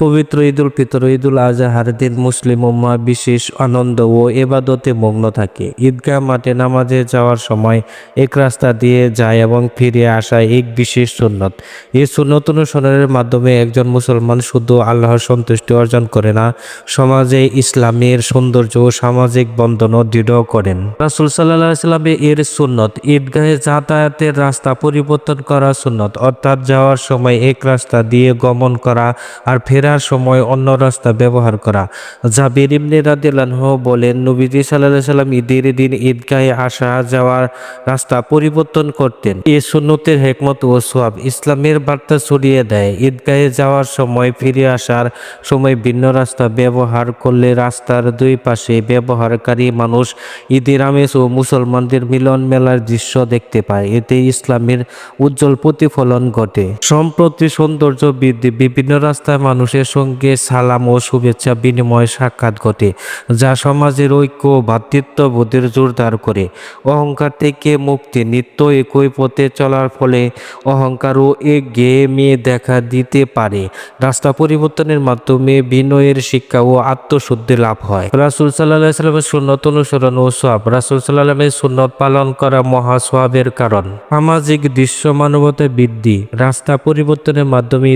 পবিত্র ঈদুল ফিতর, ঈদুল আজহার দিন মুসলিম উম্মা বিশেষ আনন্দ ও এবাদতে মগ্ন থাকে। ঈদগাহ মাঠে নামাজে যাওয়ার সময় এক রাস্তা দিয়ে যায় এবং ফিরে আসা এক বিশেষ সুন্নত। এই সুন্নত অনুসরণের মাধ্যমে একজন মুসলমান শুধু আল্লাহর সন্তুষ্টি অর্জন করে না, সমাজে ইসলামের সৌন্দর্য ও সামাজিক বন্ধনও দৃঢ় করেন। রাসুল সাল্লাহ সাল্লামে এর সুন্নত, ঈদগাহে যাতায়াতের রাস্তা পরিবর্তন করা সুন্নত, অর্থাৎ যাওয়ার সময় এক রাস্তা দিয়ে গমন করা আর ফেরার সময় অন্য রাস্তা ব্যবহার করা। জাবির ইবনে রাদিয়াল্লাহু বলেন, নবীজি আলাইহি সাল্লাম ঈদের দিন ঈদগাহে আসা যাওয়ার রাস্তা পরিবর্তন করতেন। এ সুন্নতের হেকমত ও সোয়াব ইসলামের বার্তা ছড়িয়ে দেয়। ঈদগাহে যাওয়ার সময় ফিরে আসার সময় ভিন্ন রাস্তা ব্যবহার করলে রাস্তার দুই পাশে ব্যবহারকারী মানুষ ঈদের আমেজ ও মুসলমানদের মিলন মেলার দৃশ্য দেখতে পায়। এতে ইসলামের উজ্জ্বল প্রতিফলন ঘটে। সম্প্রতি সৌন্দর্য বৃদ্ধি, বিভিন্ন রাস্তায় মানুষের সঙ্গে সালাম ও শুভেচ্ছা বিনিময় সাক্ষাৎ ঘটে, যা সমাজের ঐক্য ভ্রাতৃত্ববোধের জোরদার করে। অহংকার থেকে মুক্তি নিত্য একই পথে চলার ফলে অহংকারও এগিয়ে মেয়ে দেখা দিতে পারে। রাস্তা পরিবর্তনের মাধ্যমে বিনয়ের শিক্ষা ও আত্মশুদ্ধি লাভ হয়। রাসুল সাল্লাহ সাল্লামের সুন্নত অনুসরণ ও সোয়াব রাসুল সাল্লামের সুন্নত পালন করা মহা সোয়াবের কারণ। সামাজিক দৃশ্য মানবতা বৃদ্ধি। রাস্তা পরিবর্তনের মাধ্যমে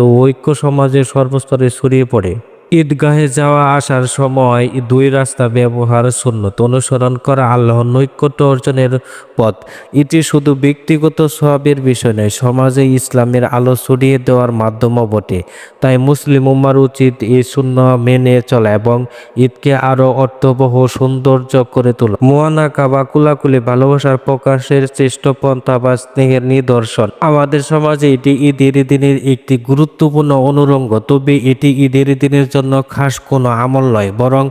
ও ঐক্য সমাজের সর্বস্তরে ছড়িয়ে পড়ে। ঈদগাহে যাওয়া আসার সময় দুই রাস্তা ব্যবহার সুন্নত অনুসরণ করা আল্লাহর নৈকট্য অর্জনের পথ। এটি শুধু ব্যক্তিগত সবের বিষয় নয়, সমাজে ইসলামের আলো ছড়িয়ে দেওয়ার মাধ্যমও বটে। তাই মুসলিম উম্মার উচিত এই শূন্য মেনে চলা এবং ঈদকে আরও অর্থবহ সৌন্দর্য করে তোলা। মোয়ানাকা বা কুলাকুলি ভালোবাসার প্রকাশের শ্রেষ্ঠ পন্থা বা স্নেহের নিদর্শন। আমাদের সমাজে এটি ঈদের দিনের একটি গুরুত্বপূর্ণ অনুরঙ্গ, তবে এটি ঈদের দিনের জন্য খাস কোনো আমল নয়, বরং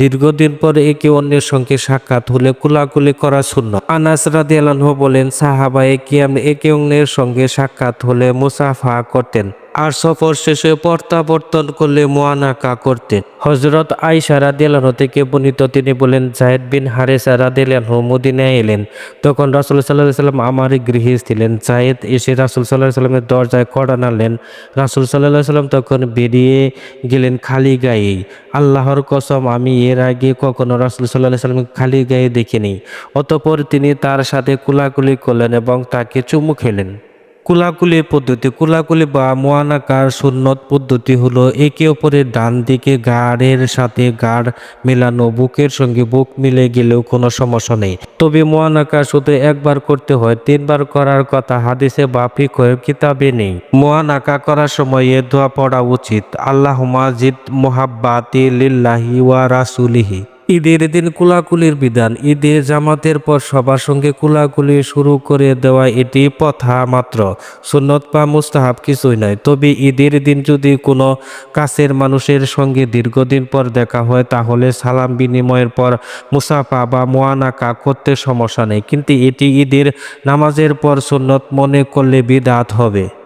দীর্ঘদিন পরে একে অন্যের সঙ্গে সাক্ষাৎ হলে কুলাকুলি করা শূন্য আনাস রাদিয়াল্লাহু বলেন সাহাবা একে একে অন্যের সঙ্গে সাক্ষাৎ হলে মুসাফা করতেন। আর সফর শেষে প্রত্যাবর্তন করলে মোয়ানাকা করতেন হজরত আইসা রাদিয়াল্লাহু থেকে বর্ণিত, তিনি বলেন জাহেদ বিন হারেসা রাদিয়াল্লাহু মদিনায় এলেন। তখন রাসুল আলাইহি সাল্লাম আমার গৃহে ছিলেন জাহেদ এসে রাসুল আলাইহি সাল্লামের দরজায় কড়া নাড়লেন। রাসূল আলাইহি সাল্লাম তখন বেরিয়ে গেলেন খালি গায়ে আল্লাহর কসম, আমি এর আগে কখনো রাসুল সাল্লাল্লাহু আলাইহি সাল্লামকে খালি গায়ে দেখিনি। অতঃপর তিনি তার সাথে কুলাকুলি করলেন এবং তাকে চুমু খেলেন। কুলাকুলি পদ্ধতি, কুলাকুলি বা মোয়ানাকার সুন্নত পদ্ধতি হলো একে অপরের ডান দিকে গাড়ের সাথে গাড় মেলানো, বুকের সঙ্গে বুক মিলে গেলেও কোনো সমস্যা নেই। তবে মোয়ানাকা শুধু একবার করতে হয়, তিনবার করার কথা হাদিসে বা ফিকহের কিতাবে নেই। মোয়ানাকা করার সময় এ পড়া উচিত আল্লাহ মাজিদ মোহাব্বাতি লিল্লাহি ওয়া রাসুলিহি। ঈদের দিন কুলাকুলির বিধান। ঈদে জামাতের পর সবার সঙ্গে কুলাকুলি শুরু করে দেওয়া এটি প্রথা মাত্র। সুন্নত বা মুস্তাহাব কিছুই নয়। তবে ঈদের দিন যদি কোনো কাছের মানুষের সঙ্গে দীর্ঘদিন পর দেখা হয়, তাহলে সালাম বিনিময়ের পর মুসাফা বা মোয়ানাকা করতে সমস্যা নেই। কিন্তু এটি ঈদের নামাজের পর সুন্নত মনে করলে বিদাত হবে।